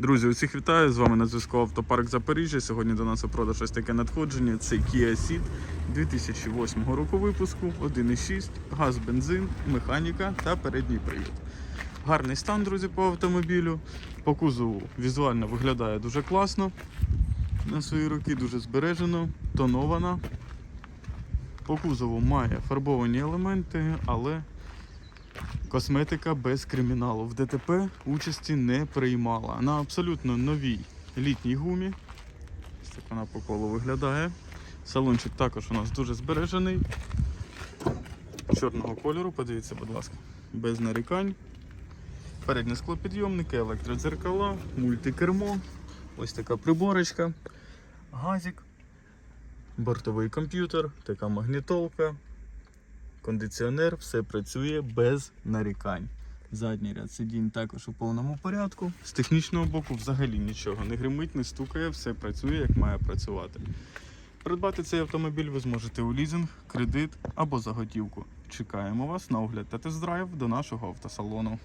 Друзі, усіх вітаю! З вами на зв'язку Автопарк Запоріжжя. Сьогодні до нас у продаж ось таке надходження. Це Kia Ceed 2008 року випуску, 1.6, газ, бензин, механіка та передній привід. Гарний стан, друзі, по автомобілю. По кузову візуально виглядає дуже класно. На свої роки дуже збережено, тонована. По кузову має фарбовані елементи, але Косметика без криміналу. В ДТП участі не приймала. На абсолютно новій літній гумі. Ось так вона по колу виглядає. Салончик також у нас дуже збережений. Чорного кольору, подивіться, будь ласка, без нарікань. Передні склопідйомники, електродзеркала, мультикермо, ось така приборочка, газик, бортовий комп'ютер, така магнітолка, кондиціонер, все працює без нарікань. Задній ряд сидінь також у повному порядку. З технічного боку взагалі нічого не гримить, не стукає, все працює як має працювати. Придбати цей автомобіль ви зможете у лізинг, кредит або за готівку. Чекаємо вас на огляд та тест-драйв до нашого автосалону.